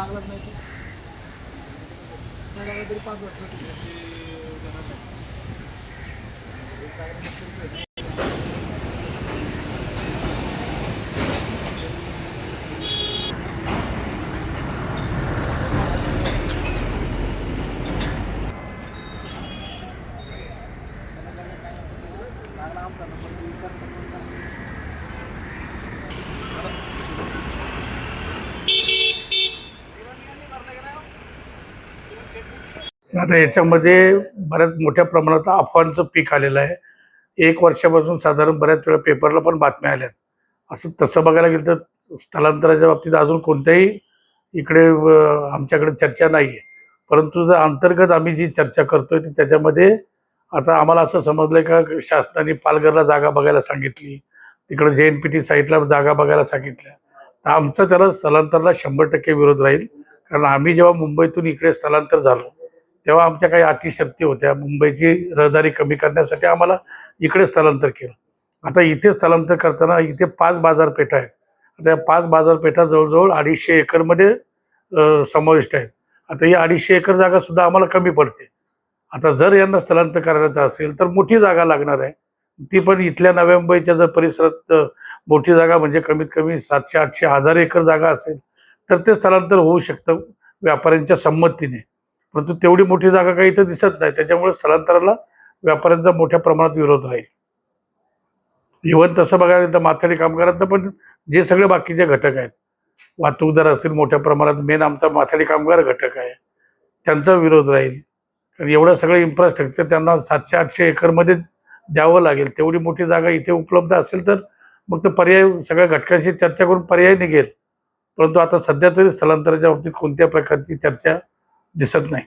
लागलाच नाही तर. लागला तरी पाच वाजता ठीक आहे. ते देणार नाही. एक लागला नसेल तर. लागला आमचा नंबर ते विचार करून सांगा. आता याच्यामध्ये बऱ्याच मोठ्या प्रमाणात अफवांचं पीक आलेलं आहे. एक वर्षापासून साधारण बऱ्याच वेळा पेपरला पण बातम्या आल्यात. असं तसं बघायला गेलं तर स्थलांतराच्या बाबतीत अजून कोणत्याही इकडे आमच्याकडे चर्चा नाही आहे परंतु जर अंतर्गत आम्ही जी चर्चा करतोय ती त्याच्यामध्ये आता आम्हाला असं समजलंय का शासनाने पालघरला जागा बघायला सांगितली तिकडे जे एन पी टी साईटला जागा बघायला सांगितल्या तर आमचा त्याला स्थलांतराला शंभर टक्के विरोध राहील. कारण आम्ही जेव्हा मुंबईतून इकडे स्थलांतर झालो तेव्हा आमच्या काही अटी शर्ती होत्या. मुंबईची रहदारी कमी करण्यासाठी आम्हाला इकडे स्थलांतर केलं. आता इथे स्थलांतर करताना इथे पाच बाजारपेठा आहेत. आता या पाच बाजारपेठा जवळजवळ अडीचशे एकरमध्ये समाविष्ट आहेत. आता ही अडीचशे एकर जागासुद्धा आम्हाला कमी पडते. आता जर यांना स्थलांतर करायचं असेल तर मोठी जागा लागणार आहे. ती पण इथल्या नव्या मुंबईच्या जर परिसरात मोठी जागा म्हणजे कमीत कमी सातशे आठशे हजार एकर जागा असेल तर ते स्थलांतर होऊ शकतं व्यापाऱ्यांच्या संमतीने. परंतु तेवढी मोठी जागा काही इथं दिसत नाही. त्याच्यामुळे स्थलांतराला व्यापाऱ्यांचा मोठ्या प्रमाणात विरोध राहील. इव्हन तसं बघायला तर माथाडी कामगारांना पण जे सगळे बाकीचे घटक आहेत. वाहतूकदार असतील मोठ्या प्रमाणात मेन आमचा माथाडी कामगार घटक आहे. त्यांचा विरोध राहील. कारण एवढं सगळं इन्फ्रास्ट्रक्चर त्यांना सातशे आठशे एकरमध्ये द्यावं लागेल. तेवढी मोठी जागा इथे उपलब्ध असेल तर मग तर पर्याय सगळ्या घटकांशी चर्चा करून पर्याय निघेल. परंतु आता सध्या तरी स्थलांतराच्या बाबतीत कोणत्या प्रकारची चर्चा दिसत नाही.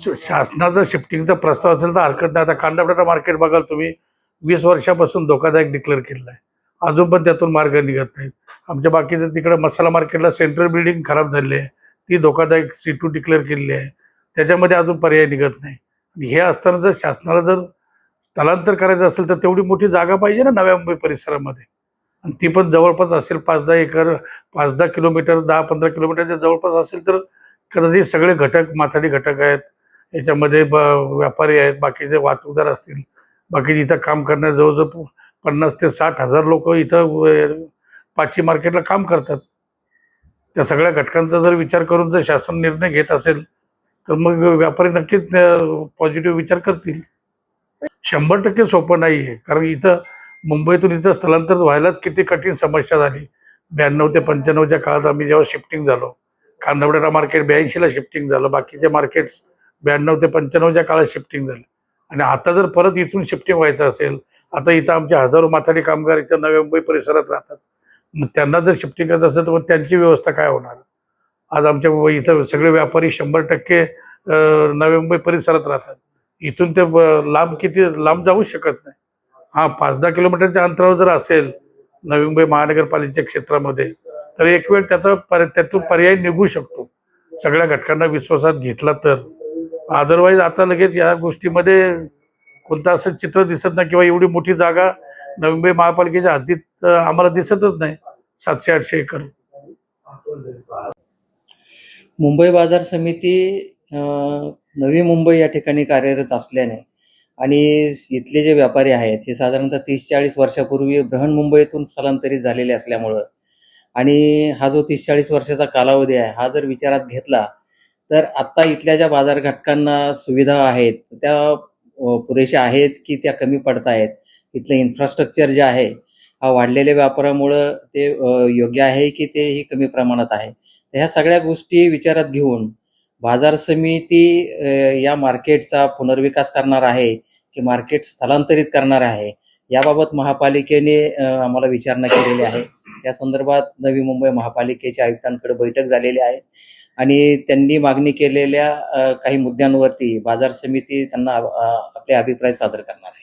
श- शासनाचा शिफ्टिंगचा प्रस्ताव असेल तर हरकत नाही. आता कांदा बटाटा मार्केट बघाल तुम्ही. वीस वर्षापासून धोकादायक डिक्लेअर केलेलं आहे. अजून पण त्यातून मार्ग निघत नाही आमच्या बाकीचं तिकडे मसाला मार्केटला सेंट्रल बिल्डिंग खराब झाली आहे. ती धोकादायक सी टू डिक्लेअर केलेली आहे. त्याच्यामध्ये अजून पर्याय निघत नाही. आणि हे असताना जर शासनाला जर स्थलांतर करायचं असेल तर तेवढी मोठी जागा पाहिजे ना नव्या मुंबई परिसरामध्ये. आणि ती पण जवळपास असेल पाच दहा एकर पाच दहा किलोमीटर दहा पंधरा किलोमीटरच्या जवळपास असेल तर कदाचित सगळे घटक माथाडी घटक आहेत. याच्यामध्ये ब व्यापारी आहेत. बाकीचे वाहतूकदार असतील बाकी इथं काम करणारे जवळजवळ पन्नास ते साठ हजार लोक इथं पाचवी मार्केटला काम करतात. त्या सगळ्या घटकांचा जर विचार करून जर शासन निर्णय घेत असेल तर मग व्यापारी नक्कीच पॉझिटिव्ह विचार करतील. शंभर टक्के सोपं नाही आहे कारण इथं मुंबईतून इथं स्थलांतर व्हायलाच किती कठीण समस्या झाली. ब्याण्णव ते पंच्याण्णवच्या काळात आम्ही जेव्हा शिफ्टिंग झालो कांदाबटाटा मार्केट ब्याऐंशीला शिफ्टिंग झालं. बाकीचे मार्केट्स ब्याण्णव ते पंच्याण्णवच्या काळात शिफ्टिंग झालं. आणि आता जर परत इथून शिफ्टिंग व्हायचं असेल आता इथं आमचे हजारो माथाडी कामगार इथं नव्या मुंबई परिसरात राहतात. मग त्यांना जर शिफ्टिंग करायचं असेल तर मग त्यांची व्यवस्था काय होणार? आज आमच्या इथं सगळे व्यापारी शंभर टक्के अं, नवी मुंबई परिसरात राहतात. इथून ते लांब किती लांब जाऊ शकत नाही. हां पाच दहा किलोमीटरच्या अंतरावर जर असेल नवी मुंबई महानगरपालिकेच्या क्षेत्रामध्ये तर एक वेळ त्याचा पर त्यातून पर्याय निघू शकतो. सगळ्या घटकांना विश्वासात घेतला तर. अदरवाईज आता लगेच या गोष्टीमध्ये कोणतं असं चित्र दिसत नाही किंवा एवढी मोठी जागा नवी मुंबई महापालिकेच्या हद्दीत आम्हाला दिसतच नाही. सातशे आठशे एकर. मुंबई बाजार समिती नवी मुंबई या ठिकाणी कार्यरत असल्याने आणि इथले जे व्यापारी आहेत हे साधारणतः तीस चाळीस वर्षापूर्वी बृहन्मुंबईतून स्थलांतरित झालेले असल्यामुळं आणि हा जो तीस चाळीस वर्षाचा कालावधी आहे हा जर विचारात घेतला तर आत्ता इथल्या ज्या बाजार घटकांना सुविधा आहेत त्या पुरेशा आहेत की त्या कमी पडत आहेत इथलं इन्फ्रास्ट्रक्चर जे आहे हा वाढलेल्या व्यापारामुळं ते योग्य आहे की तेही कमी प्रमाणात आहे? तर ह्या सगळ्या गोष्टी विचारात घेऊन बाजार समिती या मार्केटचा पुनर्विकास करणार आहे की मार्केट स्थलांतरित करणार आहे? याबाबत महापालिकेने आम्हाला विचारणा केलेली आहे. या संदर्भात नवी मुंबई महापालिकेच्या आयुक्तांकडे बैठक झालेली आहे आणि त्यांनी मागणी केलेल्या काही मुद्द्यांवरती बाजार समिती त्यांना आपले अभिप्राय सादर करणार आहे.